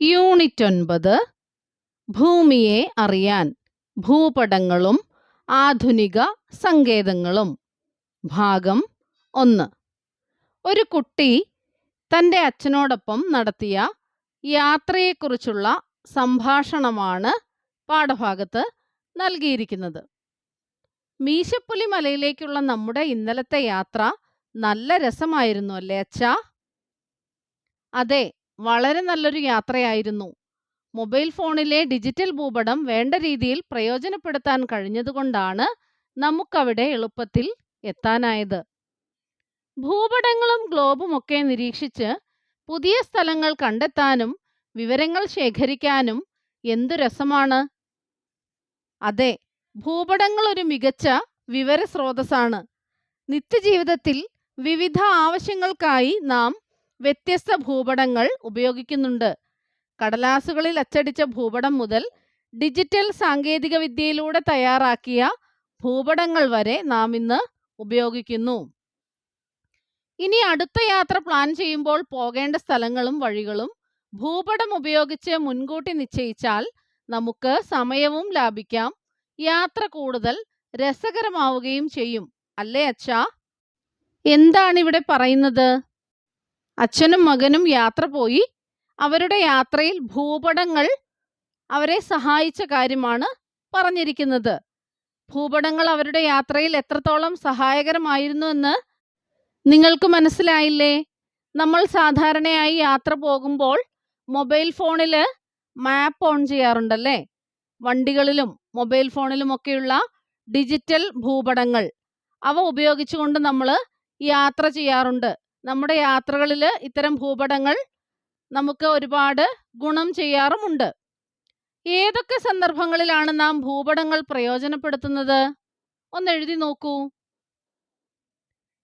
Unit ഒൻപത് ഭൂമിയെ അറിയാൻ ഭൂപടങ്ങളും ആധുനിക സങ്കേതങ്ങളും. ഭാഗം ഒന്ന്. ഒരു കുട്ടി തന്റെ അച്ഛനോടൊപ്പം നടത്തിയ യാത്രയെക്കുറിച്ചുള്ള സംഭാഷണമാണ് പാഠഭാഗത്ത് നൽകിയിരിക്കുന്നത്. മീശപ്പുലി മലയിലേക്കുള്ള നമ്മുടെ ഇന്നലത്തെ യാത്ര നല്ല രസമായിരുന്നു അല്ലേ അച്ഛ? അതെ വളരെ നല്ലൊരു യാത്രയായിരുന്നു. മൊബൈൽ ഫോണിലെ ഡിജിറ്റൽ ഭൂപടം വേണ്ട രീതിയിൽ പ്രയോജനപ്പെടുത്താൻ കഴിഞ്ഞതുകൊണ്ടാണ് നമുക്കവിടെ എളുപ്പത്തിൽ എത്താനായത്. ഭൂപടങ്ങളും ഗ്ലോബും ഒക്കെ നിരീക്ഷിച്ച് പുതിയ സ്ഥലങ്ങൾ കണ്ടെത്താനും വിവരങ്ങൾ ശേഖരിക്കാനും എന്തു രസമാണ്? അതെ ഭൂപടങ്ങൾ ഒരു മികച്ച വിവര സ്രോതസ്സാണ് നിത്യജീവിതത്തിൽ വിവിധ ആവശ്യങ്ങൾക്കായി നാം വ്യത്യസ്ത ഭൂപടങ്ങൾ ഉപയോഗിക്കുന്നുണ്ട്. കടലാസുകളിൽ അച്ചടിച്ച ഭൂപടം മുതൽ ഡിജിറ്റൽ സാങ്കേതിക വിദ്യയിലൂടെ തയ്യാറാക്കിയ ഭൂപടങ്ങൾ വരെ നാം ഇന്ന് ഉപയോഗിക്കുന്നു. ഇനി അടുത്ത യാത്ര പ്ലാൻ ചെയ്യുമ്പോൾ പോകേണ്ട സ്ഥലങ്ങളും വഴികളും ഭൂപടം ഉപയോഗിച്ച് മുൻകൂട്ടി നിശ്ചയിച്ചാൽ നമുക്ക് സമയവും ലാഭിക്കാം. യാത്ര കൂടുതൽ രസകരമാവുകയും ചെയ്യും. അല്ലേ അച്ഛാ? എന്താണ് ഇവിടെ പറയുന്നത്? അച്ഛനും മകനും യാത്ര പോയി. അവരുടെ യാത്രയിൽ ഭൂപടങ്ങൾ അവരെ സഹായിച്ച കാര്യമാണ് പറഞ്ഞിരിക്കുന്നത്. ഭൂപടങ്ങൾ അവരുടെ യാത്രയിൽ എത്രത്തോളം സഹായകരമായിരുന്നു എന്ന് നിങ്ങൾക്ക് മനസ്സിലായില്ലേ? നമ്മൾ സാധാരണയായി യാത്ര പോകുമ്പോൾ മൊബൈൽ ഫോണിൽ മാപ്പ് ഓൺ ചെയ്യാറുണ്ടല്ലേ? വണ്ടികളിലും മൊബൈൽ ഫോണിലും ഒക്കെയുള്ള ഡിജിറ്റൽ ഭൂപടങ്ങൾ. അവ ഉപയോഗിച്ചുകൊണ്ട് നമ്മൾ യാത്ര ചെയ്യാറുണ്ട്. നമ്മുടെ യാത്രകളിൽ ഇത്തരം ഭൂപടങ്ങൾ നമുക്ക് ഒരുപാട് ഗുണം ചെയ്യാറുമുണ്ട്. ഏതൊക്കെ സന്ദർഭങ്ങളിലാണ് നാം ഭൂപടങ്ങൾ പ്രയോജനപ്പെടുത്തുന്നത്? ഒന്ന് എഴുതി നോക്കൂ.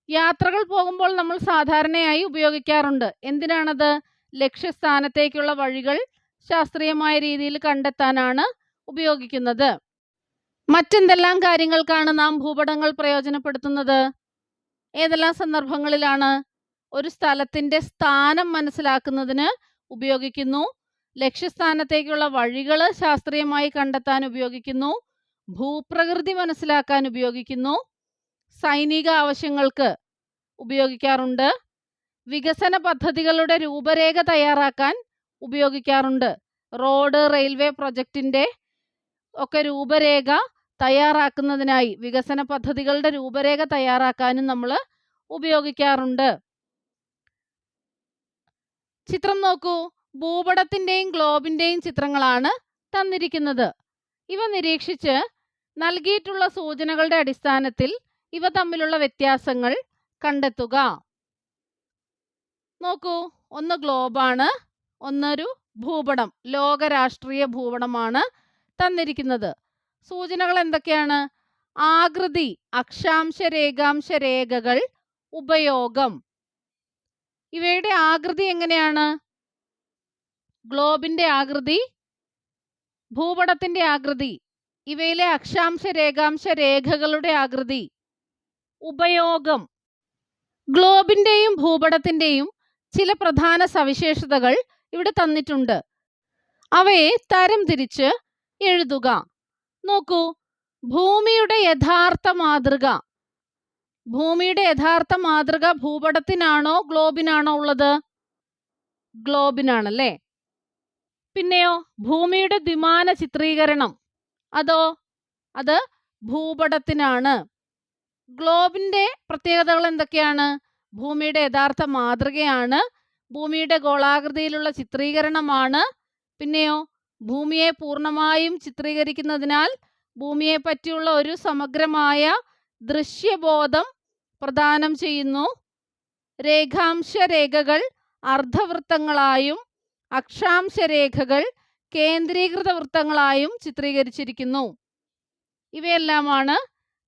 യാത്രകൾ പോകുമ്പോൾ നമ്മൾ സാധാരണയായി ഉപയോഗിക്കാറുണ്ട്. എന്തിനാണത്? ലക്ഷ്യസ്ഥാനത്തേക്കുള്ള വഴികൾ ശാസ്ത്രീയമായ രീതിയിൽ കണ്ടെത്താനാണ് ഉപയോഗിക്കുന്നത്. മറ്റെന്തെല്ലാം കാര്യങ്ങൾക്കാണ് നാം ഭൂപടങ്ങൾ പ്രയോജനപ്പെടുത്തുന്നത്? ഏതെല്ലാം സന്ദർഭങ്ങളിലാണ് ഒരു സ്ഥലത്തിന്റെ സ്ഥാനം മനസ്സിലാക്കുന്നതിന് ഉപയോഗിക്കുന്നു. ലക്ഷ്യസ്ഥാനത്തേക്കുള്ള വഴികൾ ശാസ്ത്രീയമായി കണ്ടെത്താൻ ഉപയോഗിക്കുന്നു. ഭൂപ്രകൃതി മനസ്സിലാക്കാൻ ഉപയോഗിക്കുന്നു. സൈനിക ആവശ്യങ്ങൾക്ക് ഉപയോഗിക്കാറുണ്ട്. വികസന പദ്ധതികളുടെ രൂപരേഖ തയ്യാറാക്കാൻ ഉപയോഗിക്കാറുണ്ട്. റോഡ് റെയിൽവേ പ്രൊജക്റ്റിന്റെ ഒക്കെ രൂപരേഖ തയ്യാറാക്കുന്നതിനായി വികസന പദ്ധതികളുടെ രൂപരേഖ തയ്യാറാക്കാനും നമ്മൾ ഉപയോഗിക്കാറുണ്ട്. ചിത്രം നോക്കൂ. ഭൂപടത്തിന്റെയും ഗ്ലോബിന്റെയും ചിത്രങ്ങളാണ് തന്നിരിക്കുന്നത്. ഇവ നിരീക്ഷിച്ച് നൽകിയിട്ടുള്ള സൂചനകളുടെ അടിസ്ഥാനത്തിൽ ഇവ തമ്മിലുള്ള വ്യത്യാസങ്ങൾ കണ്ടെത്തുക. നോക്കൂ. ഒന്ന് ഗ്ലോബാണ് ഒന്നൊരു ഭൂപടം ലോകരാഷ്ട്രീയ ഭൂപടമാണ് തന്നിരിക്കുന്നത്. സൂചനകൾ എന്തൊക്കെയാണ്? ആകൃതി അക്ഷാംശ രേഖാംശ രേഖകൾ ഉപയോഗം. ഇവയുടെ ആകൃതി എങ്ങനെയാണ്? ഗ്ലോബിന്റെ ആകൃതി ഭൂപടത്തിന്റെ ആകൃതി ഇവയിലെ അക്ഷാംശ രേഖാംശ രേഖകളുടെ ആകൃതി ഉപയോഗം. ഗ്ലോബിന്റെയും ഭൂപടത്തിന്റെയും ചില പ്രധാന സവിശേഷതകൾ ഇവിടെ തന്നിട്ടുണ്ട്. അവയെ തരംതിരിച്ച് എഴുതുക. നോക്കൂ. ഭൂമിയുടെ യഥാർത്ഥ മാതൃക. ഭൂമിയുടെ യഥാർത്ഥ മാതൃക ഭൂപടത്തിനാണോ ഗ്ലോബിനാണോ ഉള്ളത്? ഗ്ലോബിനാണല്ലേ? പിന്നെയോ ഭൂമിയുടെ ദ്വിമാന ചിത്രീകരണം. അതോ അത് ഭൂപടത്തിനാണ്. ഗ്ലോബിന്റെ പ്രത്യേകതകൾ എന്തൊക്കെയാണ്? ഭൂമിയുടെ യഥാർത്ഥ മാതൃകയാണ് ഭൂമിയുടെ ഗോളാകൃതിയിലുള്ള ചിത്രീകരണമാണ് പിന്നെയോ ഭൂമിയെ പൂർണമായും ചിത്രീകരിക്കുന്നതിനാൽ ഭൂമിയെ പറ്റിയുള്ള ഒരു സമഗ്രമായ ദൃശ്യബോധം പ്രദാനം ചെയ്യുന്നു. രേഖാംശ രേഖകൾ അർദ്ധവൃത്തങ്ങളായും അക്ഷാംശ രേഖകൾ കേന്ദ്രീകൃത വൃത്തങ്ങളായും ചിത്രീകരിച്ചിരിക്കുന്നു. ഇവയെല്ലാമാണ്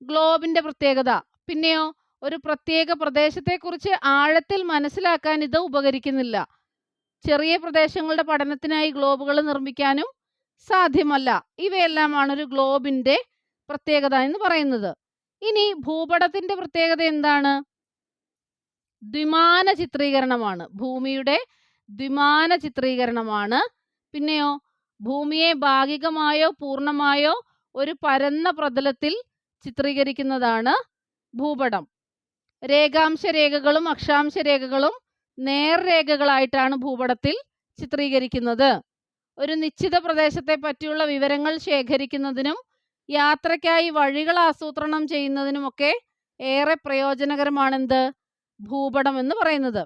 ഗ്ലോബിന്റെ പ്രത്യേകത. പിന്നെയോ ഒരു പ്രത്യേക പ്രദേശത്തെക്കുറിച്ച് ആഴത്തിൽ മനസ്സിലാക്കാൻ ഇത് ഉപകരിക്കുന്നില്ല. ചെറിയ പ്രദേശങ്ങളുടെ പഠനത്തിനായി ഗ്ലോബുകൾ നിർമ്മിക്കാനും സാധ്യമല്ല. ഇവയെല്ലാമാണ് ഒരു ഗ്ലോബിന്റെ പ്രത്യേകത എന്ന് പറയുന്നത്. ഇനി ഭൂപടത്തിന്റെ പ്രത്യേകത എന്താണ്? ദ്വിമാന ചിത്രീകരണമാണ്. ഭൂമിയുടെ ദ്വിമാന ചിത്രീകരണമാണ്. പിന്നെയോ ഭൂമിയെ ഭാഗികമായോ പൂർണമായോ ഒരു പരന്ന പ്രതലത്തിൽ ചിത്രീകരിക്കുന്നതാണ് ഭൂപടം. രേഖാംശ രേഖകളും അക്ഷാംശ രേഖകളും നേർരേഖകളായിട്ടാണ് ഭൂപടത്തിൽ ചിത്രീകരിക്കുന്നത്. ഒരു നിശ്ചിത പ്രദേശത്തെ പറ്റിയുള്ള വിവരങ്ങൾ ശേഖരിക്കുന്നതിനും യാത്രയ്ക്കായി വഴികൾ ആസൂത്രണം ചെയ്യുന്നതിനുമൊക്കെ ഏറെ പ്രയോജനകരമാണെന്ത്? ഭൂപടം എന്ന് പറയുന്നത്.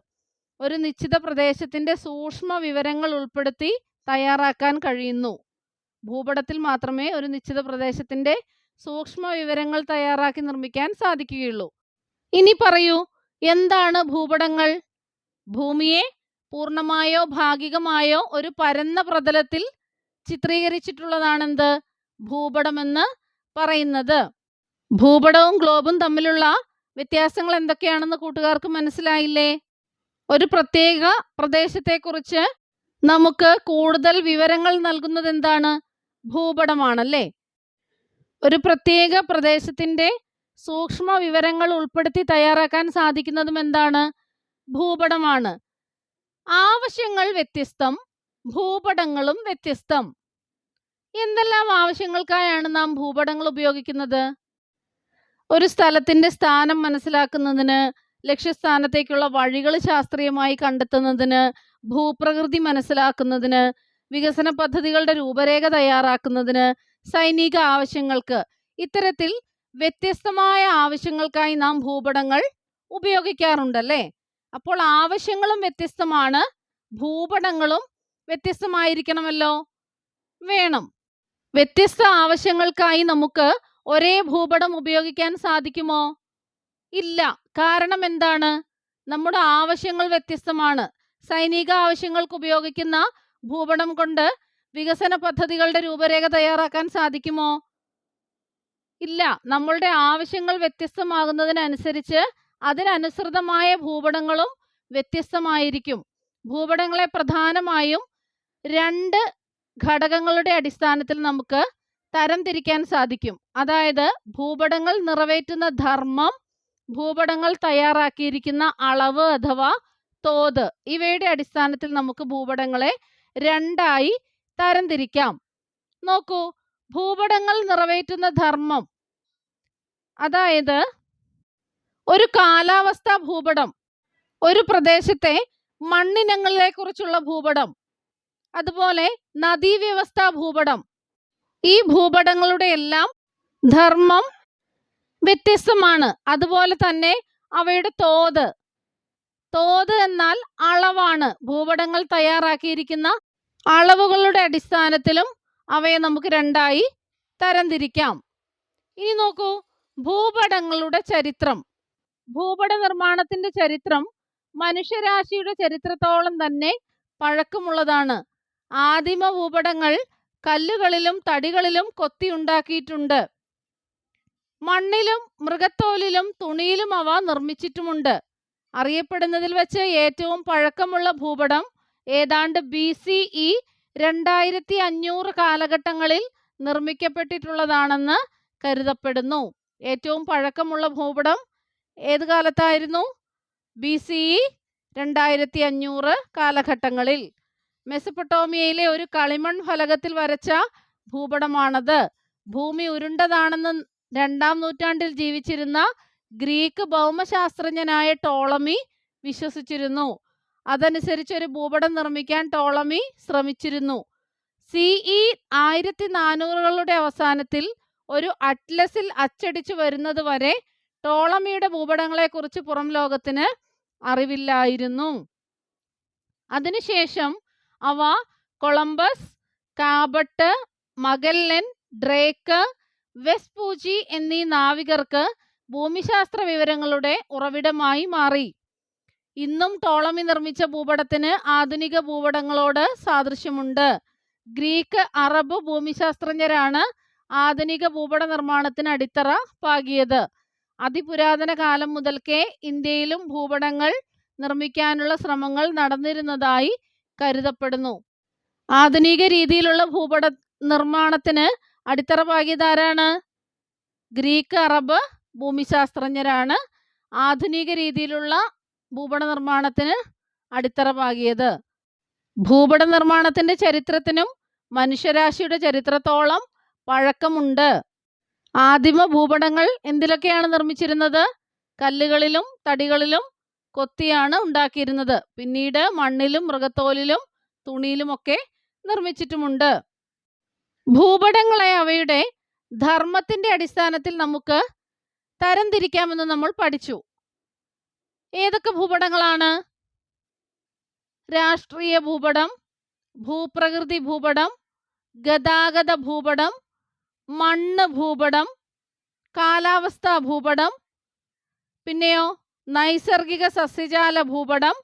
ഒരു നിശ്ചിത പ്രദേശത്തിന്റെ സൂക്ഷ്മ വിവരങ്ങൾ ഉൾപ്പെടുത്തി തയ്യാറാക്കാൻ കഴിയുന്നു. ഭൂപടത്തിൽ മാത്രമേ ഒരു നിശ്ചിത പ്രദേശത്തിന്റെ സൂക്ഷ്മ വിവരങ്ങൾ തയ്യാറാക്കി നിർമ്മിക്കാൻ സാധിക്കുകയുള്ളൂ. ഇനി പറയൂ എന്താണ് ഭൂപടങ്ങൾ? ഭൂമിയെ പൂർണമായോ ഭാഗികമായോ ഒരു പരന്ന പ്രതലത്തിൽ ചിത്രീകരിച്ചിട്ടുള്ളതാണെന്ത്? ഭൂപടമെന്ന് പറയുന്നത്. ഭൂപടവും ഗ്ലോബും തമ്മിലുള്ള വ്യത്യാസങ്ങൾ എന്തൊക്കെയാണെന്ന് കൂട്ടുകാർക്ക് മനസ്സിലായില്ലേ? ഒരു പ്രത്യേക പ്രദേശത്തെക്കുറിച്ച് നമുക്ക് കൂടുതൽ വിവരങ്ങൾ നൽകുന്നത് എന്താണ്? ഭൂപടമാണല്ലേ? ഒരു പ്രത്യേക പ്രദേശത്തിന്റെ സൂക്ഷ്മ വിവരങ്ങൾ ഉൾപ്പെടുത്തി തയ്യാറാക്കാൻ സാധിക്കുന്നതും എന്താണ്? ഭൂപടമാണ്. ആവശ്യങ്ങൾ വ്യത്യസ്തം ഭൂപടങ്ങളും വ്യത്യസ്തം. എന്തെല്ലാം ആവശ്യങ്ങൾക്കായാണ് നാം ഭൂപടങ്ങൾ ഉപയോഗിക്കുന്നത്? ഒരു സ്ഥലത്തിന്റെ സ്ഥാനം മനസ്സിലാക്കുന്നതിന് ലക്ഷ്യസ്ഥാനത്തേക്കുള്ള വഴികൾ ശാസ്ത്രീയമായി കണ്ടെത്തുന്നതിന് ഭൂപ്രകൃതി മനസ്സിലാക്കുന്നതിന് വികസന പദ്ധതികളുടെ രൂപരേഖ തയ്യാറാക്കുന്നതിന് സൈനിക ആവശ്യങ്ങൾക്ക്. ഇത്തരത്തിൽ വ്യത്യസ്തമായ ആവശ്യങ്ങൾക്കായി നാം ഭൂപടങ്ങൾ ഉപയോഗിക്കാറുണ്ടല്ലേ? അപ്പോൾ ആവശ്യങ്ങളും വ്യത്യസ്തമാണ് ഭൂപടങ്ങളും വ്യത്യസ്തമായിരിക്കണമല്ലോ? വേണം. വ്യത്യസ്ത ആവശ്യങ്ങൾക്കായി നമുക്ക് ഒരേ ഭൂപടം ഉപയോഗിക്കാൻ സാധിക്കുമോ? ഇല്ല. കാരണം എന്താണ്? നമ്മുടെ ആവശ്യങ്ങൾ വ്യത്യസ്തമാണ്. സൈനിക ആവശ്യങ്ങൾക്ക് ഉപയോഗിക്കുന്ന ഭൂപടം കൊണ്ട് വികസന പദ്ധതികളുടെ രൂപരേഖ തയ്യാറാക്കാൻ സാധിക്കുമോ? ഇല്ല. നമ്മളുടെ ആവശ്യങ്ങൾ വ്യത്യസ്തമാകുന്നതിനനുസരിച്ച് അതിനനുസൃതമായ ഭൂപടങ്ങളും വ്യത്യസ്തമായിരിക്കും. ഭൂപടങ്ങളെ പ്രധാനമായും രണ്ട് ഘടകങ്ങളുടെ അടിസ്ഥാനത്തിൽ നമുക്ക് തരംതിരിക്കാൻ സാധിക്കും. അതായത് ഭൂപടങ്ങൾ നിറവേറ്റുന്ന ധർമ്മം ഭൂപടങ്ങൾ തയ്യാറാക്കിയിരിക്കുന്ന അളവ് അഥവാ തോത് ഇവയുടെ അടിസ്ഥാനത്തിൽ നമുക്ക് ഭൂപടങ്ങളെ രണ്ടായി തരംതിരിക്കാം. നോക്കൂ ഭൂപടങ്ങൾ നിറവേറ്റുന്ന ധർമ്മം അതായത് ഒരു കാലാവസ്ഥാ ഭൂപടം ഒരു പ്രദേശത്തെ മണ്ണിനങ്ങളെ കുറിച്ചുള്ള ഭൂപടം അതുപോലെ നദീവ്യവസ്ഥ ഭൂപടം. ഈ ഭൂപടങ്ങളുടെ എല്ലാം ധർമ്മം വ്യത്യസ്തമാണ്. അതുപോലെ തന്നെ അവയുടെ തോത്. തോത് എന്നാൽ അളവാണ്. ഭൂപടങ്ങൾ തയ്യാറാക്കിയിരിക്കുന്ന അളവുകളുടെ അടിസ്ഥാനത്തിലും അവയെ നമുക്ക് രണ്ടായി തരംതിരിക്കാം. ഇനി നോക്കൂ. ഭൂപടങ്ങളുടെ ചരിത്രം. ഭൂപട നിർമ്മാണത്തിന്റെ ചരിത്രം മനുഷ്യരാശിയുടെ ചരിത്രത്തോളം തന്നെ പഴക്കമുള്ളതാണ്. ആദിമ ഭൂപടങ്ങൾ കല്ലുകളിലും തടികളിലും കൊത്തിയുണ്ടാക്കിയിട്ടുണ്ട് മണ്ണിലും മൃഗത്തോലിലും തുണിയിലും അവ നിർമ്മിച്ചിട്ടുമുണ്ട്. അറിയപ്പെടുന്നതിൽ വെച്ച് ഏറ്റവും പഴക്കമുള്ള ഭൂപടം ഏതാണ്ട് ബി സി ഇ രണ്ടായിരത്തി അഞ്ഞൂറ് കാലഘട്ടങ്ങളിൽ നിർമ്മിക്കപ്പെട്ടിട്ടുള്ളതാണെന്ന് കരുതപ്പെടുന്നു. ഏറ്റവും പഴക്കമുള്ള ഭൂപടം ഏത് കാലത്തായിരുന്നു? ബി സി ഇ രണ്ടായിരത്തി അഞ്ഞൂറ് കാലഘട്ടങ്ങളിൽ. മെസപ്പൊട്ടോമിയയിലെ ഒരു കളിമൺ ഫലകത്തിൽ വരച്ച ഭൂപടമാണത്. ഭൂമി ഉരുണ്ടതാണെന്ന് രണ്ടാം നൂറ്റാണ്ടിൽ ജീവിച്ചിരുന്ന ഗ്രീക്ക് ഭൗമശാസ്ത്രജ്ഞനായ ടോളമി വിശ്വസിച്ചിരുന്നു. അതനുസരിച്ച് ഒരു ഭൂപടം നിർമ്മിക്കാൻ ടോളമി ശ്രമിച്ചിരുന്നു. സിഇ ആയിരത്തി നാനൂറുകളുടെ അവസാനത്തിൽ ഒരു അറ്റ്ലസിൽ അച്ചടിച്ചു വരുന്നത് വരെ ടോളമിയുടെ ഭൂപടങ്ങളെക്കുറിച്ച് പുറം ലോകത്തിന് അറിവില്ലായിരുന്നു. അതിനുശേഷം അവ Columbus Cabot Magellan Drake Vespucci എന്നീ നാവികർക്ക് ഭൂമിശാസ്ത്ര വിവരങ്ങളുടെ ഉറവിടമായി മാറി. ഇന്നും ടോളമി നിർമ്മിച്ച ഭൂപടത്തിന് ആധുനിക ഭൂപടങ്ങളോട് സാദൃശ്യമുണ്ട്. ഗ്രീക്ക് അറബ് ഭൂമിശാസ്ത്രജ്ഞരാണ് ആധുനിക ഭൂപട നിർമ്മാണത്തിന് അടിത്തറ പാകിയത്. അതിപുരാതന കാലം മുതൽക്കേ ഇന്ത്യയിലും ഭൂപടങ്ങൾ നിർമ്മിക്കാനുള്ള ശ്രമങ്ങൾ നടന്നിരുന്നതായി കരുതപ്പെടുന്നു. ആധുനിക രീതിയിലുള്ള ഭൂപട നിർമ്മാണത്തിന് അടിത്തറ പാകിയതാരാണ് ഗ്രീക്ക് അറബ് ഭൂമിശാസ്ത്രജ്ഞരാണ് ആധുനിക രീതിയിലുള്ള ഭൂപട നിർമ്മാണത്തിന് അടിത്തറ പാകിയത് ഭൂപട നിർമ്മാണത്തിന്റെ ചരിത്രത്തിനും മനുഷ്യരാശിയുടെ ചരിത്രത്തോളം പഴക്കമുണ്ട്. ആദിമ ഭൂപടങ്ങൾ എന്തിലൊക്കെയാണ് നിർമ്മിച്ചിരുന്നത്? കല്ലുകളിലും തടികളിലും കൊത്തിയാണ് ഉണ്ടാക്കിയിരുന്നത്. പിന്നീട് മണ്ണിലും മൃഗത്തോലിലും തുണിയിലുമൊക്കെ നിർമ്മിച്ചിട്ടുമുണ്ട്. ഭൂപടങ്ങളെ അവയുടെ ധർമ്മത്തിന്റെ അടിസ്ഥാനത്തിൽ നമുക്ക് തരംതിരിക്കാമെന്ന് നമ്മൾ പഠിച്ചു. ഏതൊക്കെ ഭൂപടങ്ങളാണ്? രാഷ്ട്രീയ ഭൂപടം ഭൂപ്രകൃതി ഭൂപടം ഗതാഗത ഭൂപടം മണ്ണ് ഭൂപടം കാലാവസ്ഥാ ഭൂപടം. പിന്നെയോ? നൈസർഗിക സസ്യജാല ഭൂപടം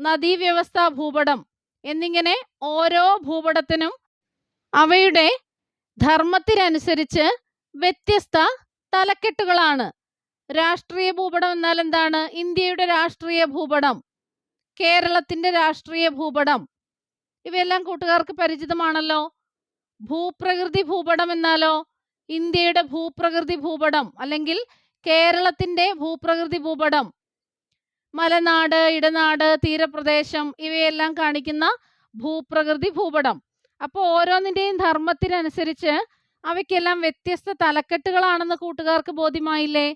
നദീവ്യവസ്ഥാ ഭൂപടം എന്നിങ്ങനെ ഓരോ ഭൂപടത്തിനും അവയുടെ ധർമ്മത്തിനനുസരിച്ച് വ്യത്യസ്ത തലക്കെട്ടുകളാണ്. രാഷ്ട്രീയ ഭൂപടം എന്നാൽ എന്താണ്? ഇന്ത്യയുടെ രാഷ്ട്രീയ ഭൂപടം കേരളത്തിന്റെ രാഷ്ട്രീയ ഭൂപടം. ഇവയെല്ലാം കൂട്ടുകാർക്ക് പരിചിതമാണല്ലോ. ഭൂപ്രകൃതി ഭൂപടം എന്നാലോ? ഇന്ത്യയുടെ ഭൂപ്രകൃതി ഭൂപടം അല്ലെങ്കിൽ കേരളത്തിന്റെ ഭൂപ്രകൃതി ഭൂപടം. മലനാട് ഇടനാട് തീരപ്രദേശം ഇവയെല്ലാം കാണിക്കുന്ന ഭൂപ്രകൃതി ഭൂപടം. അപ്പോൾ ഓരോന്നിന്റെയും ധർമ്മത്തിനനുസരിച്ച് അവയ്ക്കെല്ലാം വ്യത്യസ്ത തലക്കെട്ടുകളാണെന്ന് കൂട്ടുകാർക്ക് ബോധ്യമായില്ലേ?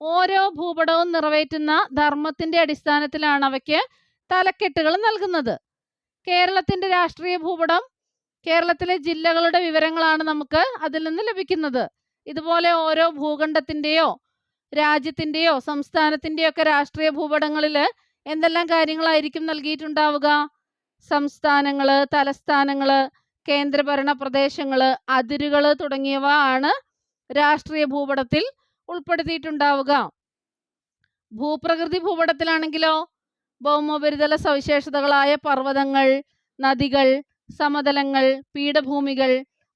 ഓരോ ഭൂപടവും നിറവേറ്റുന്ന ധർമ്മത്തിന്റെ അടിസ്ഥാനത്തിലാണ് അവയ്ക്ക് തലക്കെട്ടുകൾ നൽകുന്നത്. കേരളത്തിന്റെ രാഷ്ട്രീയ ഭൂപടം കേരളത്തിലെ ജില്ലകളുടെ വിവരങ്ങളാണ് നമുക്ക് അതിൽ നിന്ന് ലഭിക്കുന്നത്. ഇതുപോലെ ഓരോ ഭൂഖണ്ഡത്തിന്റെയോ രാജ്യത്തിന്റെയോ സംസ്ഥാനത്തിന്റെയോ ഒക്കെ രാഷ്ട്രീയ ഭൂപടങ്ങളിൽ എന്തെല്ലാം കാര്യങ്ങളായിരിക്കും നൽകിയിട്ടുണ്ടാവുക? സംസ്ഥാനങ്ങൾ തലസ്ഥാനങ്ങൾ കേന്ദ്രഭരണ പ്രദേശങ്ങൾ അതിരുകൾ തുടങ്ങിയവ ആണ് രാഷ്ട്രീയ ഭൂപടത്തിൽ ഉൾപ്പെടുത്തിയിട്ടുണ്ടാവുക. ഭൂപ്രകൃതി ഭൂപടത്തിലാണെങ്കിലോ? ഭൗമോപരിതല സവിശേഷതകളായ പർവതങ്ങൾ നദികൾ സമതലങ്ങൾ പീഠഭൂമികൾ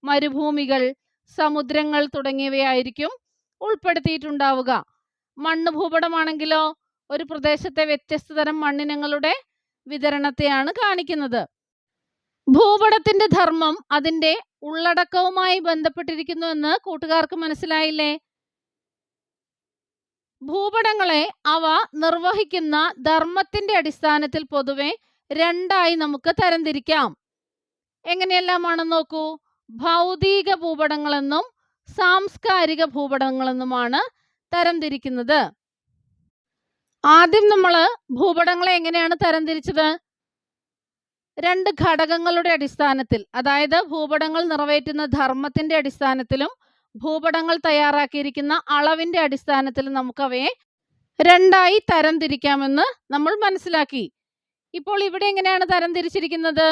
മരുഭൂമികൾ സമുദ്രങ്ങൾ തുടങ്ങിയവയായിരിക്കും ഉൾപ്പെടുത്തിയിട്ടുണ്ടാവുക. മണ്ണ് ഭൂപടമാണെങ്കിലോ ഒരു പ്രദേശത്തെ വ്യത്യസ്ത തരം മണ്ണിനങ്ങളുടെ വിതരണത്തെയാണ് കാണിക്കുന്നത്. ഭൂപടത്തിന്റെ ധർമ്മം അതിന്റെ ഉള്ളടക്കവുമായി ബന്ധപ്പെട്ടിരിക്കുന്നു എന്ന് കൂട്ടുകാർക്ക് മനസ്സിലായില്ലേ? ഭൂപടങ്ങളെ അവ നിർവഹിക്കുന്ന ധർമ്മത്തിന്റെ അടിസ്ഥാനത്തിൽ പൊതുവെ രണ്ടായി നമുക്ക് തരംതിരിക്കാം. എങ്ങനെയെല്ലാമാണെന്ന് നോക്കൂ? ഭൗതിക ഭൂപടങ്ങളെന്നും സാംസ്കാരിക ഭൂപടങ്ങളെന്നുമാണ് തരംതിരിക്കുന്നത്. ആദ്യം നമ്മൾ ഭൂപടങ്ങളെ എങ്ങനെയാണ് തരംതിരിച്ചത്? രണ്ട് ഘടകങ്ങളുടെ അടിസ്ഥാനത്തിൽ അതായത് ഭൂപടങ്ങൾ നിറവേറ്റുന്ന ധർമ്മത്തിന്റെ അടിസ്ഥാനത്തിലും ഭൂപടങ്ങൾ തയ്യാറാക്കിയിരിക്കുന്ന അളവിന്റെ അടിസ്ഥാനത്തിലും നമുക്കവയെ രണ്ടായി തരംതിരിക്കാമെന്ന് നമ്മൾ മനസ്സിലാക്കി. ഇപ്പോൾ ഇവിടെ എങ്ങനെയാണ് തരംതിരിച്ചിരിക്കുന്നത്?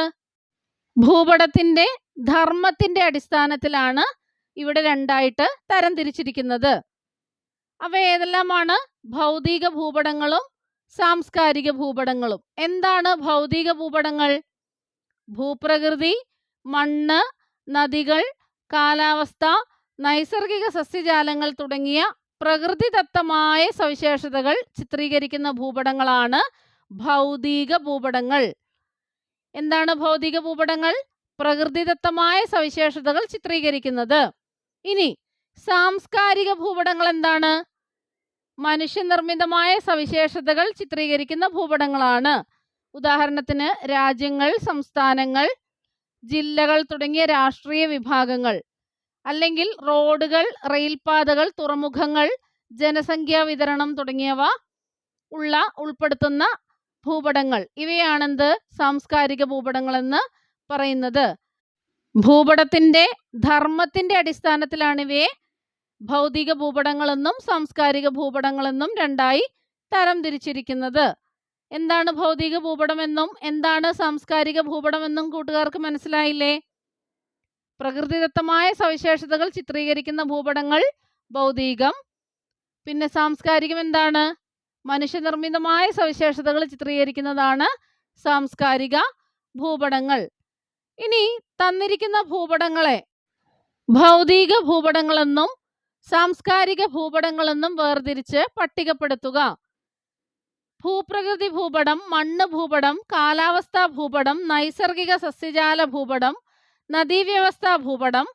ഭൂപടത്തിന്റെ ധർമ്മത്തിന്റെ അടിസ്ഥാനത്തിലാണ് ഇവിടെ രണ്ടായിട്ട് തരംതിരിച്ചിരിക്കുന്നത് അവ ഏതെല്ലാമാണ്? ഭൗതിക ഭൂപടങ്ങളും സാംസ്കാരിക ഭൂപടങ്ങളും. എന്താണ് ഭൗതിക ഭൂപടങ്ങൾ? ഭൂപ്രകൃതി മണ്ണ് നദികൾ കാലാവസ്ഥ നൈസർഗിക സസ്യജാലങ്ങൾ തുടങ്ങിയ പ്രകൃതിദത്തമായ സവിശേഷതകൾ ചിത്രീകരിക്കുന്ന ഭൂപടങ്ങളാണ് ഭൗതിക ഭൂപടങ്ങൾ. എന്താണ് ഭൗതിക ഭൂപടങ്ങൾ? പ്രകൃതിദത്തമായ സവിശേഷതകൾ ചിത്രീകരിക്കുന്നത്. ഇനി സാംസ്കാരിക ഭൂപടങ്ങൾ എന്താണ് മനുഷ്യനിർമ്മിതമായ സവിശേഷതകൾ ചിത്രീകരിക്കുന്ന ഭൂപടങ്ങളാണ്. ഉദാഹരണത്തിന് രാജ്യങ്ങൾ സംസ്ഥാനങ്ങൾ ജില്ലകൾ തുടങ്ങിയ രാഷ്ട്രീയ വിഭാഗങ്ങൾ. അല്ലെങ്കിൽ റോഡുകൾ റെയിൽപാതകൾ തുറമുഖങ്ങൾ ജനസംഖ്യാ വിതരണം തുടങ്ങിയവ ഉള്ള ഉൾപ്പെടുത്തുന്ന ഭൂപടങ്ങൾ. ഇവയാണെന്ത്? സാംസ്കാരിക ഭൂപടങ്ങളെന്ന് പറയുന്നത്. ഭൂപടത്തിന്റെ ധർമ്മത്തിന്റെ അടിസ്ഥാനത്തിലാണ് ഇവയെ ഭൗതിക ഭൂപടങ്ങളെന്നും സാംസ്കാരിക ഭൂപടങ്ങളെന്നും രണ്ടായി തരംതിരിച്ചിരിക്കുന്നത് എന്താണ് ഭൗതിക ഭൂപടമെന്നും എന്താണ് സാംസ്കാരിക ഭൂപടമെന്നും കൂട്ടുകാർക്ക് മനസ്സിലായില്ലേ? പ്രകൃതിദത്തമായ സവിശേഷതകൾ ചിത്രീകരിക്കുന്ന ഭൂപടങ്ങൾ ഭൗതികം പിന്നെ സാംസ്കാരികം എന്താണ്? മനുഷ്യനിർമ്മിതമായ സവിശേഷതകൾ ചിത്രീകരിക്കുന്നതാണ് സാംസ്കാരിക ഭൂപടങ്ങൾ. ഇനി തന്നിരിക്കുന്ന ഭൂപടങ്ങളെ ഭൗതിക ഭൂപടങ്ങളെന്നും സാംസ്കാരിക ഭൂപടങ്ങളെന്നും വേർതിരിച്ച് പട്ടികപ്പെടുത്തുക. ഭൂപ്രകൃതി ഭൂപടം മണ്ണ് ഭൂപടം കാലാവസ്ഥാ ഭൂപടം നൈസർഗിക സസ്യജാല ഭൂപടം നദീവ്യവസ്ഥാ ഭൂപടം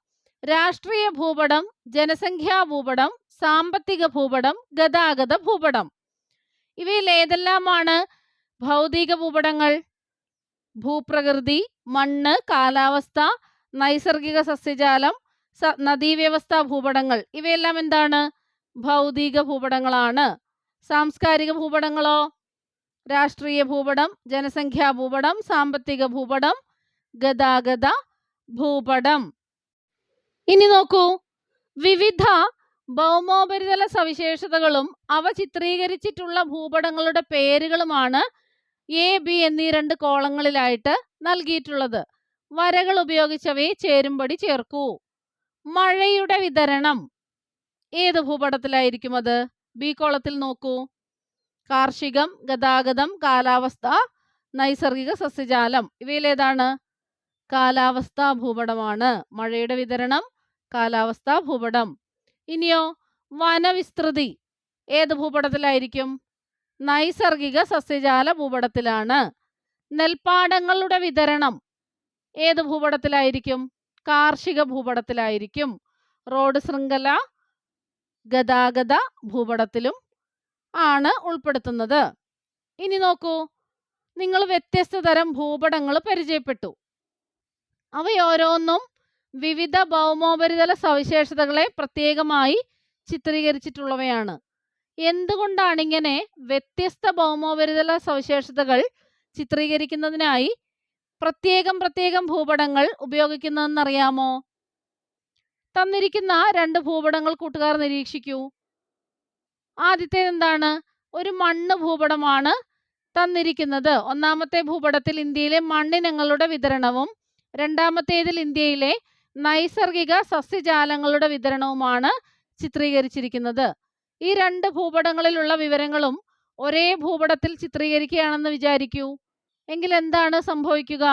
രാഷ്ട്രീയ ഭൂപടം ജനസംഖ്യാ ഭൂപടം സാമ്പത്തിക ഭൂപടം ഗതാഗത ഭൂപടം. ഇവയിൽ ഏതെല്ലാമാണ് ഭൗതിക ഭൂപടങ്ങൾ? ഭൂപ്രകൃതി മണ്ണ് കാലാവസ്ഥ നൈസർഗിക സസ്യജാലം നദീവ്യവസ്ഥ ഭൂപടങ്ങൾ. ഇവയെല്ലാം എന്താണ്? ഭൗതിക ഭൂപടങ്ങളാണ്. സാംസ്കാരിക ഭൂപടങ്ങളോ? രാഷ്ട്രീയ ഭൂപടം ജനസംഖ്യാ ഭൂപടം സാമ്പത്തിക ഭൂപടം ഗതാഗത ഭൂപടം. ഇനി നോക്കൂ. വിവിധ ഭൗമോപരിതല സവിശേഷതകളും അവ ചിത്രീകരിച്ചിട്ടുള്ള ഭൂപടങ്ങളുടെ പേരുകളുമാണ് എ ബി എന്നീ രണ്ട് കോളങ്ങളിലായിട്ട് നൽകിയിട്ടുള്ളത്. വരകൾ ഉപയോഗിച്ചവയെ ചേരുംപടി ചേർക്കൂ. മഴയുടെ വിതരണം. ഏത് ഭൂപടത്തിലായിരിക്കും അത്? ബി കോളത്തിൽ നോക്കൂ. കാർഷികം ഗതാഗതം കാലാവസ്ഥ നൈസർഗിക സസ്യജാലം. ഇവയിലേതാണ്? കാലാവസ്ഥാ ഭൂപടമാണ്. മഴയുടെ വിതരണം കാലാവസ്ഥാ ഭൂപടം. ഇനിയോ വനവിസ്തൃതി. ഏത് ഭൂപടത്തിലായിരിക്കും? നൈസർഗിക സസ്യജാല ഭൂപടത്തിലാണ്. നെൽപ്പാടങ്ങളുടെ വിതരണം ഏത് ഭൂപടത്തിലായിരിക്കും? കാർഷിക ഭൂപടത്തിലായിരിക്കും. റോഡ് ശൃംഖല ഗതാഗത ഭൂപടത്തിലും ആണ് ഉൾപ്പെടുത്തുന്നത്. ഇനി നോക്കൂ. നിങ്ങൾ വ്യത്യസ്ത തരം ഭൂപടങ്ങൾ പരിചയപ്പെട്ടു. അവയോരോന്നും വിവിധ ഭൗമോപരിതല സവിശേഷതകളെ പ്രത്യേകമായി ചിത്രീകരിച്ചിട്ടുള്ളവയാണ്. എന്തുകൊണ്ടാണ് ഇങ്ങനെ വ്യത്യസ്ത ഭൗമോപരിതല സവിശേഷതകൾ ചിത്രീകരിക്കുന്നതിനായി പ്രത്യേകം പ്രത്യേകം ഭൂപടങ്ങൾ ഉപയോഗിക്കുന്നതെന്നറിയാമോ? തന്നിരിക്കുന്ന രണ്ട് ഭൂപടങ്ങൾ കൂട്ടുകാർ നിരീക്ഷിക്കൂ. ആദ്യത്തേത് എന്താണ് ഒരു മണ്ണ് ഭൂപടമാണ് തന്നിരിക്കുന്നത്. ഒന്നാമത്തെ ഭൂപടത്തിൽ ഇന്ത്യയിലെ മണ്ണിനങ്ങളുടെ വിതരണവും രണ്ടാമത്തേതിൽ ഇന്ത്യയിലെ നൈസർഗിക സസ്യജാലങ്ങളുടെ വിതരണവുമാണ് ചിത്രീകരിച്ചിരിക്കുന്നത്. ഈ രണ്ട് ഭൂപടങ്ങളിലുള്ള വിവരങ്ങളും ഒരേ ഭൂപടത്തിൽ ചിത്രീകരിക്കുകയാണെന്ന് വിചാരിക്കൂ. എങ്കിൽ എന്താണ് സംഭവിക്കുക?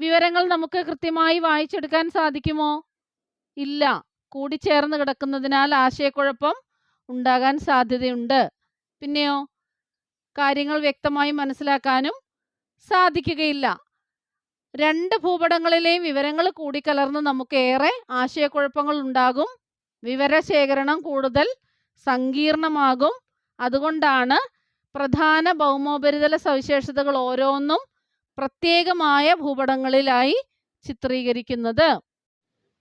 വിവരങ്ങൾ നമുക്ക് കൃത്യമായി വായിച്ചെടുക്കാൻ സാധിക്കുമോ? ഇല്ല. കൂടിച്ചേർന്ന് കിടക്കുന്നതിനാൽ ആശയക്കുഴപ്പം ഉണ്ടാകാൻ സാധ്യതയുണ്ട്. പിന്നെയോ? കാര്യങ്ങൾ വ്യക്തമായി മനസ്സിലാക്കാനും സാധിക്കുകയില്ല. രണ്ട് ഭൂപടങ്ങളിലെയും വിവരങ്ങൾ കൂടിക്കലർന്ന് നമുക്ക് ഏറെ ആശയക്കുഴപ്പങ്ങൾ ഉണ്ടാകും. വിവരശേഖരണം കൂടുതൽ സങ്കീർണമാകും. അതുകൊണ്ടാണ് പ്രധാന ഭൗമോപരിതല സവിശേഷതകൾ ഓരോന്നും പ്രത്യേകമായ ഭൂപടങ്ങളിലായി ചിത്രീകരിക്കുന്നത്.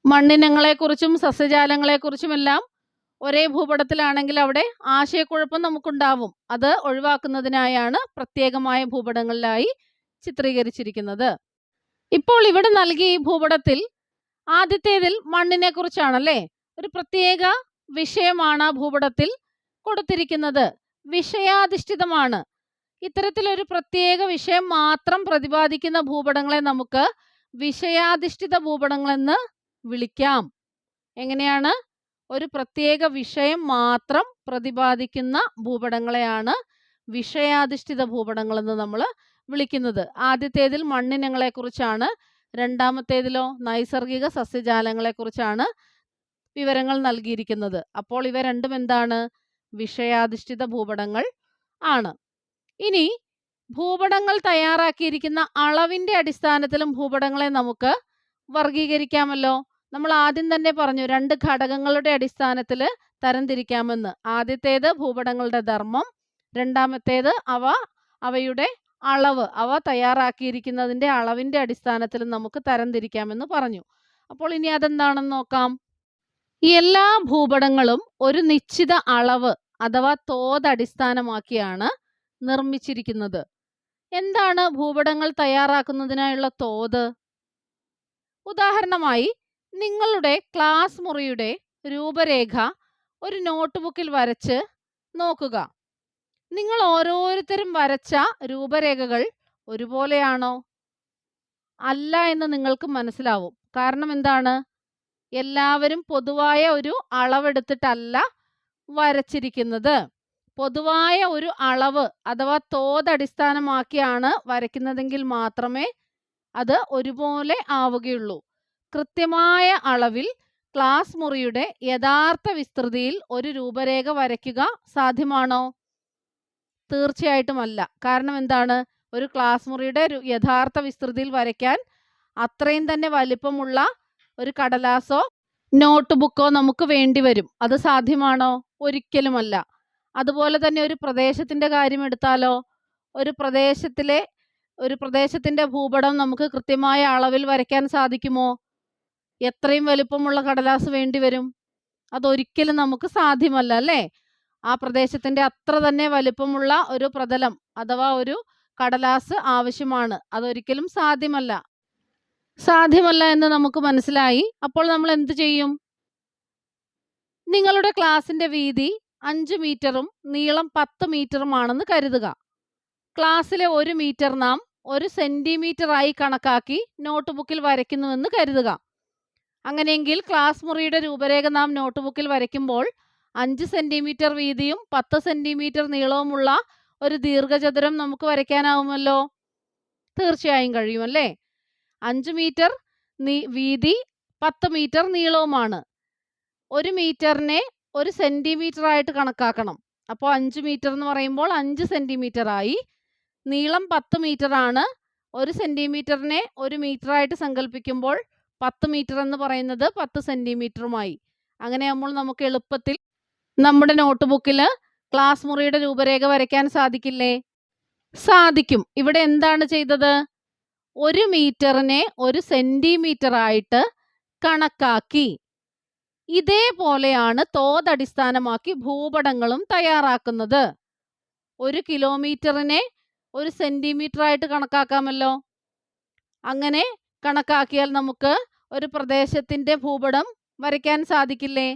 മണ്ണിനങ്ങളെക്കുറിച്ചും സസ്യജാലങ്ങളെക്കുറിച്ചുമെല്ലാം ഒരേ ഭൂപടത്തിലാണെങ്കിൽ അവിടെ ആശയക്കുഴപ്പം നമുക്കുണ്ടാവും. അത് ഒഴിവാക്കുന്നതിനായാണ് പ്രത്യേകമായ ഭൂപടങ്ങളിലായി ചിത്രീകരിച്ചിരിക്കുന്നത്. ഇപ്പോൾ ഇവിടെ നൽകിയ ഈ ഭൂപടത്തിൽ ആദ്യത്തേതിൽ മണ്ണിനെ കുറിച്ചാണല്ലേ ഒരു പ്രത്യേക വിഷയമാണ് ആ ഭൂപടത്തിൽ കൊടുത്തിരിക്കുന്നത്. വിഷയാധിഷ്ഠിതമാണ്. ഇത്തരത്തിലൊരു പ്രത്യേക വിഷയം മാത്രം പ്രതിപാദിക്കുന്ന ഭൂപടങ്ങളെ നമുക്ക് വിഷയാധിഷ്ഠിത ഭൂപടങ്ങളെന്ന് വിളിക്കാം. എങ്ങനെയാണ്? ഒരു പ്രത്യേക വിഷയം മാത്രം പ്രതിപാദിക്കുന്ന ഭൂപടങ്ങളെയാണ് വിഷയാധിഷ്ഠിത ഭൂപടങ്ങളെന്ന് നമ്മൾ വിളിക്കുന്നത്. ആദ്യത്തേതിൽ മണ്ണിനങ്ങളെക്കുറിച്ചാണ് രണ്ടാമത്തേതിലോ നൈസർഗിക സസ്യജാലങ്ങളെ കുറിച്ചാണ് വിവരങ്ങൾ നൽകിയിരിക്കുന്നത്. അപ്പോൾ ഇവ രണ്ടും എന്താണ്? വിഷയാധിഷ്ഠിത ഭൂപടങ്ങൾ ആണ്. ഇനി ഭൂപടങ്ങൾ തയ്യാറാക്കിയിരിക്കുന്ന അളവിന്റെ അടിസ്ഥാനത്തിലും ഭൂപടങ്ങളെ നമുക്ക് വർഗീകരിക്കാമല്ലോ നമ്മൾ ആദ്യം തന്നെ പറഞ്ഞു രണ്ട് ഘടകങ്ങളുടെ അടിസ്ഥാനത്തിൽ തരംതിരിക്കാമെന്ന്. ആദ്യത്തേത് ഭൂപടങ്ങളുടെ ധർമ്മം രണ്ടാമത്തേത് അവ അവയുടെ അളവ്. അവ തയ്യാറാക്കിയിരിക്കുന്നതിന്റെ അളവിന്റെ അടിസ്ഥാനത്തിൽ നമുക്ക് തരംതിരിക്കാമെന്ന് പറഞ്ഞു. അപ്പോൾ ഇനി അതെന്താണെന്ന് നോക്കാം. എല്ലാ ഭൂപടങ്ങളും ഒരു നിശ്ചിത അളവ് അഥവാ തോത് അടിസ്ഥാനമാക്കിയാണ് നിർമ്മിച്ചിരിക്കുന്നത്. എന്താണ് ഭൂപടങ്ങൾ തയ്യാറാക്കുന്നതിനായുള്ള തോത്? ഉദാഹരണമായി നിങ്ങളുടെ ക്ലാസ് മുറിയുടെ രൂപരേഖ ഒരു നോട്ട്ബുക്കിൽ വരച്ച് നോക്കുക. നിങ്ങൾ ഓരോരുത്തരും വരച്ച രൂപരേഖകൾ ഒരുപോലെയാണോ? അല്ല എന്ന് നിങ്ങൾക്ക് മനസ്സിലാവും. കാരണം എന്താണ്? എല്ലാവരും പൊതുവായ ഒരു അളവെടുത്തിട്ടല്ല വരച്ചിരിക്കുന്നത്. പൊതുവായ ഒരു അളവ് അഥവാ തോത് അടിസ്ഥാനമാക്കിയാണ് വരയ്ക്കുന്നതെങ്കിൽ മാത്രമേ അത് ഒരുപോലെ ആവുകയുള്ളൂ. കൃത്യമായ അളവിൽ ക്ലാസ് മുറിയുടെ യഥാർത്ഥ വിസ്തൃതിയിൽ ഒരു രൂപരേഖ വരയ്ക്കുക സാധ്യമാണോ? തീർച്ചയായിട്ടുമല്ല. കാരണം എന്താണ്? ഒരു ക്ലാസ് മുറിയുടെ യഥാർത്ഥ വിസ്തൃതിയിൽ വരയ്ക്കാൻ അത്രയും തന്നെ വലിപ്പമുള്ള ഒരു കടലാസോ നോട്ട് ബുക്കോ നമുക്ക് വേണ്ടി വരും. അത് സാധ്യമാണോ? ഒരിക്കലുമല്ല. അതുപോലെ തന്നെ ഒരു പ്രദേശത്തിന്റെ കാര്യം എടുത്താലോ? ഒരു പ്രദേശത്തിലെ ഒരു പ്രദേശത്തിന്റെ ഭൂപടം നമുക്ക് കൃത്യമായ അളവിൽ വരയ്ക്കാൻ സാധിക്കുമോ? എത്രയും വലുപ്പമുള്ള കടലാസ് വേണ്ടി വരും. അതൊരിക്കലും നമുക്ക് സാധ്യമല്ല അല്ലേ? ആ പ്രദേശത്തിന്റെ അത്ര തന്നെ വലുപ്പമുള്ള ഒരു പ്രതലം അഥവാ ഒരു കടലാസ് ആവശ്യമാണ്. അതൊരിക്കലും സാധ്യമല്ല. സാധ്യമല്ല എന്ന് നമുക്ക് മനസ്സിലായി. അപ്പോൾ നമ്മൾ എന്ത് ചെയ്യും? നിങ്ങളുടെ ക്ലാസിന്റെ വീതി അഞ്ച് മീറ്ററും നീളം പത്ത് മീറ്ററുമാണെന്ന് കരുതുക. ക്ലാസ്സിലെ ഒരു മീറ്റർ നാം ഒരു സെന്റിമീറ്റർ ആയി കണക്കാക്കി നോട്ട് ബുക്കിൽ വരയ്ക്കുന്നുവെന്ന് കരുതുക. അങ്ങനെയെങ്കിൽ ക്ലാസ് മുറിയുടെ രൂപരേഖ നാം നോട്ട് ബുക്കിൽ വരയ്ക്കുമ്പോൾ അഞ്ച് സെന്റിമീറ്റർ വീതിയും പത്ത് സെന്റിമീറ്റർ നീളവുമുള്ള ഒരു ദീർഘചതുരം നമുക്ക് വരയ്ക്കാനാവുമല്ലോ? തീർച്ചയായും കഴിയുമല്ലേ അഞ്ച് മീറ്റർ വീതി പത്ത് മീറ്റർ നീളവുമാണ്. ഒരു മീറ്ററിനെ ഒരു സെന്റിമീറ്റർ ആയിട്ട് കണക്കാക്കണം. അപ്പോൾ അഞ്ച് മീറ്റർ എന്ന് പറയുമ്പോൾ അഞ്ച് സെന്റിമീറ്റർ ആയി. നീളം പത്ത് മീറ്റർ ആണ്. ഒരു സെന്റിമീറ്ററിനെ ഒരു മീറ്റർ ആയിട്ട് സങ്കല്പിക്കുമ്പോൾ പത്ത് മീറ്റർ എന്ന് പറയുന്നത് പത്ത് സെന്റിമീറ്ററുമായി അങ്ങനെയാകുമ്പോൾ നമുക്ക് എളുപ്പത്തിൽ നമ്മുടെ നോട്ട് ബുക്കിൽ ക്ലാസ് മുറിയുടെ രൂപരേഖ വരയ്ക്കാൻ സാധിക്കില്ലേ? സാധിക്കും. ഇവിടെ എന്താണ് ചെയ്തത്? ഒരു മീറ്ററിനെ ഒരു സെന്റിമീറ്റർ ആയിട്ട് കണക്കാക്കി. ഇതേപോലെയാണ് തോതടിസ്ഥാനമാക്കി ഭൂപടങ്ങളും തയ്യാറാക്കുന്നത്. ഒരു കിലോമീറ്ററിനെ ഒരു സെന്റിമീറ്റർ ആയിട്ട് കണക്കാക്കാമല്ലോ. അങ്ങനെ കണക്കാക്കിയാൽ നമുക്ക് ഒരു പ്രദേശത്തിന്റെ ഭൂപടം വരയ്ക്കാൻ സാധിക്കില്ലേ?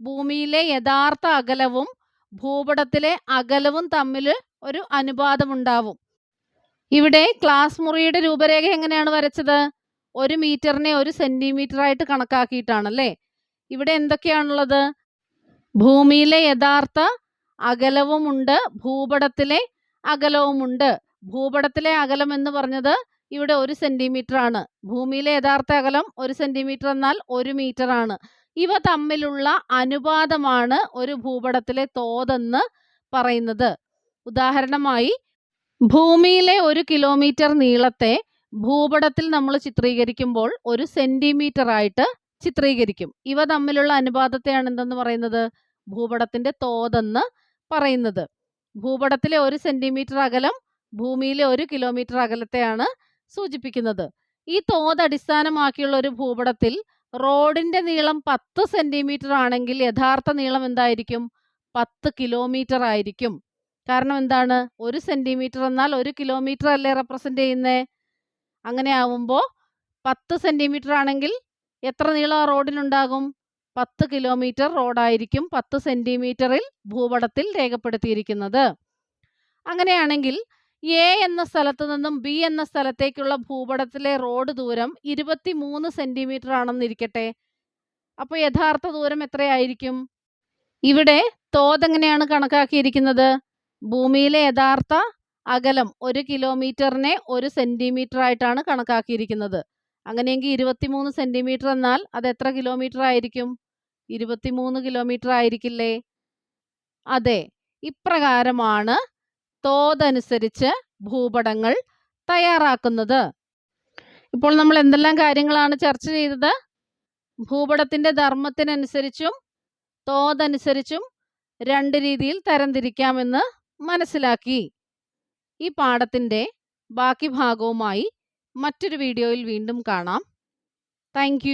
ഭൂമിയിലെ യഥാർത്ഥ അകലവും ഭൂപടത്തിലെ അകലവും തമ്മിൽ ഒരു അനുപാതമുണ്ടാവും. ഇവിടെ ക്ലാസ് മുറിയുടെ രൂപരേഖ എങ്ങനെയാണ് വരച്ചത്? ഒരു മീറ്ററിനെ ഒരു സെന്റിമീറ്റർ ആയിട്ട് കണക്കാക്കിയിട്ടാണല്ലേ? ഇവിടെ എന്തൊക്കെയാണുള്ളത്? ഭൂമിയിലെ യഥാർത്ഥ അകലവുമുണ്ട് ഭൂപടത്തിലെ അകലവുമുണ്ട്. ഭൂപടത്തിലെ അകലം എന്ന് പറഞ്ഞത് ഇവിടെ ഒരു സെന്റിമീറ്റർ ആണ് ഭൂമിയിലെ യഥാർത്ഥ അകലം ഒരു സെന്റിമീറ്റർ എന്നാൽ ഒരു മീറ്റർ ആണ് ഇവ തമ്മിലുള്ള അനുപാതമാണ് ഒരു ഭൂപടത്തിലെ തോതെന്ന് പറയുന്നത്. ഉദാഹരണമായി ഭൂമിയിലെ ഒരു കിലോമീറ്റർ നീളത്തെ ഭൂപടത്തിൽ നമ്മൾ ചിത്രീകരിക്കുമ്പോൾ ഒരു സെന്റിമീറ്റർ ആയിട്ട് ചിത്രീകരിക്കും. ഇവ തമ്മിലുള്ള അനുപാതത്തെയാണ് എന്തെന്ന് പറയുന്നത്? ഭൂപടത്തിന്റെ തോതെന്ന് പറയുന്നത്. ഭൂപടത്തിലെ ഒരു സെന്റിമീറ്റർ അകലം ഭൂമിയിലെ ഒരു കിലോമീറ്റർ അകലത്തെയാണ് സൂചിപ്പിക്കുന്നത്. ഈ തോത് അടിസ്ഥാനമാക്കിയുള്ള ഒരു ഭൂപടത്തിൽ റോഡിന്റെ നീളം പത്ത് സെന്റിമീറ്റർ ആണെങ്കിൽ യഥാർത്ഥ നീളം എന്തായിരിക്കും? പത്ത് കിലോമീറ്റർ ആയിരിക്കും. കാരണം എന്താണ്? ഒരു സെന്റിമീറ്റർ എന്നാൽ ഒരു കിലോമീറ്റർ അല്ലേ റെപ്രസെന്റ് ചെയ്യുന്നേ? അങ്ങനെ ആവുമ്പോൾ പത്ത് സെന്റിമീറ്റർ ആണെങ്കിൽ എത്ര നീളം ആ റോഡിനുണ്ടാകും പത്ത് കിലോമീറ്റർ റോഡായിരിക്കും പത്ത് സെന്റിമീറ്ററിൽ ഭൂപടത്തിൽ രേഖപ്പെടുത്തിയിരിക്കുന്നത്. അങ്ങനെയാണെങ്കിൽ എ എന്ന സ്ഥലത്ത് നിന്നും ബി എന്ന സ്ഥലത്തേക്കുള്ള ഭൂപടത്തിലെ റോഡ് ദൂരം ഇരുപത്തി മൂന്ന് സെന്റിമീറ്റർ ആണെന്നിരിക്കട്ടെ. അപ്പോൾ യഥാർത്ഥ ദൂരം എത്രയായിരിക്കും? ഇവിടെ തോതെങ്ങനെയാണ് കണക്കാക്കിയിരിക്കുന്നത്? ഭൂമിയിലെ യഥാർത്ഥ അകലം ഒരു കിലോമീറ്ററിനെ ഒരു സെന്റിമീറ്റർ ആയിട്ടാണ് കണക്കാക്കിയിരിക്കുന്നത്. അങ്ങനെയെങ്കിൽ ഇരുപത്തിമൂന്ന് സെന്റിമീറ്റർ എന്നാൽ അത് എത്ര കിലോമീറ്റർ ആയിരിക്കും? ഇരുപത്തിമൂന്ന് കിലോമീറ്റർ ആയിരിക്കില്ലേ? അതെ ഇപ്രകാരമാണ് തോതനുസരിച്ച് ഭൂപടങ്ങൾ തയ്യാറാക്കുന്നത്. ഇപ്പോൾ നമ്മൾ എന്തെല്ലാം കാര്യങ്ങളാണ് ചർച്ച ചെയ്തത്? ഭൂപടത്തിന്റെ ധർമ്മത്തിനനുസരിച്ചും തോതനുസരിച്ചും രണ്ട് രീതിയിൽ തരംതിരിക്കാമെന്ന് മനസ്സിലാക്കി. ഈ പാഠത്തിന്റെ ബാക്കി ഭാഗവുമായി മറ്റൊരു വീഡിയോയിൽ വീണ്ടും കാണാം. താങ്ക്